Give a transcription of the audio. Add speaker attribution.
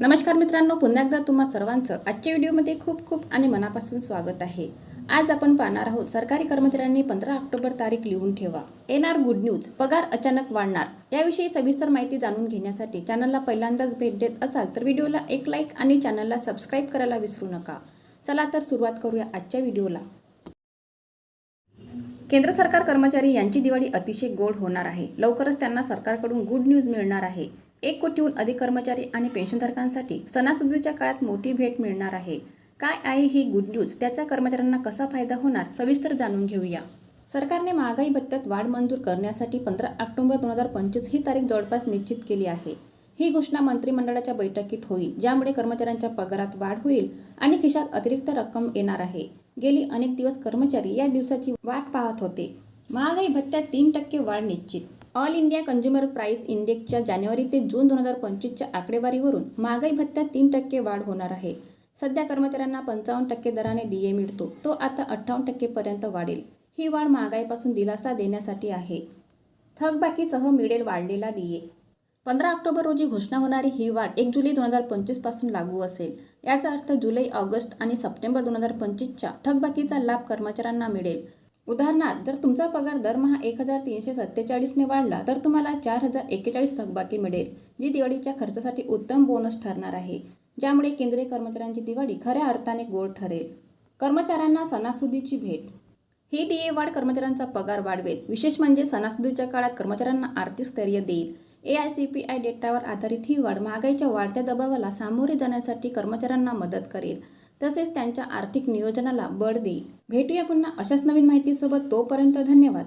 Speaker 1: नमस्कार मित्रांनो पुन्हा एकदा तुम्हा सर्वांचं आजच्या व्हिडिओमध्ये खूप खूप आणि मनापासून स्वागत आहे. आज आपण पाहणार आहोत सरकारी कर्मचाऱ्यांनी पंधरा ऑक्टोबर तारीख लिहून ठेवा. येणार गुड न्यूज पगार अचानक वाढणार. याविषयी सविस्तर माहिती जाणून घेण्यासाठी चॅनलला पहिल्यांदाच भेट देत असाल तर व्हिडिओला एक लाईक आणि चॅनलला सबस्क्राईब करायला विसरू नका. चला तर सुरुवात करूया आजच्या व्हिडिओला. केंद्र सरकार कर्मचारी यांची दिवाळी अतिशय गोड होणार आहे. लवकरच त्यांना सरकारकडून गुड न्यूज मिळणार आहे. एक कोटीहून अधिक कर्मचारी आणि पेन्शनधारकांसाठी सणासुदीच्या काळात मोठी भेट मिळणार आहे. काय आहे ही गुड न्यूज त्याचा कर्मचाऱ्यांना कसा फायदा होणार? सविस्तर जाणून घेऊया. सरकारने महागाई भत्त्यात वाढ मंजूर करण्यासाठी पंधरा ऑक्टोबर दोन हजार पंचवीस ही तारीख जवळपास निश्चित केली आहे. ही घोषणा मंत्रिमंडळाच्या बैठकीत होईल ज्यामुळे कर्मचाऱ्यांच्या पगारात वाढ होईल आणि खिशात अतिरिक्त रक्कम येणार आहे. गेली अनेक दिवस कर्मचारी या दिवसाची वाट पाहत होते. महागाई भत्त्यात तीन टक्के वाढ निश्चित ऑल इंडिया कंझ्युमर प्राइस इंडेक्सच्या जानेवारी ते जून दोन हजार पंचवीसच्या आकडेवारीवरून महागाई भत्त्यात तीन टक्के वाढ होणार आहे. सध्या कर्मचाऱ्यांना पंचावन्न टक्के दराने डीए मिळतो. तो आता अठ्ठावन्न टक्केपर्यंत वाढेल. ही वाढ महागाईपासून दिलासा देण्यासाठी आहे. थकबाकीसह मिळेल वाढलेला डीए पंधरा ऑक्टोबर रोजी घोषणा होणारी ही वाढ एक जुलै दोन हजार पंचवीसपासून लागू असेल. याचा अर्थ जुलै ऑगस्ट आणि सप्टेंबर दोन हजार पंचवीसच्या थकबाकीचा लाभ कर्मचाऱ्यांना मिळेल. उदाहरणार्थ जर तुमचा पगार दरमहा एक हजार तीनशे सत्तेचाळीसने वाढला तर तुम्हाला चार हजार एक्केचाळीस थकबाकी मिळेल जी दिवाळीच्या खर्चासाठी उत्तम बोनस ठरणार आहे ज्यामुळे केंद्रीय कर्मचाऱ्यांची दिवाळी खऱ्या अर्थाने गोड ठरेल. कर्मचाऱ्यांना सणासुदीची भेट. ही ए वाढ कर्मचाऱ्यांचा पगार वाढवेल. विशेष म्हणजे सणासुदीच्या काळात कर्मचाऱ्यांना आर्थिक स्थैर्य देईल. A I C P I डेटावर आधारित ही वाढ महागाईच्या वाढत्या दबावाला सामोरे जाण्यासाठी कर्मचाऱ्यांना मदत करेल. तसेच त्यांच्या आर्थिक नियोजनाला बळ देईल. भेटूया पुन्हा अशाच नवीन माहितीसोबत तोपर्यंत धन्यवाद.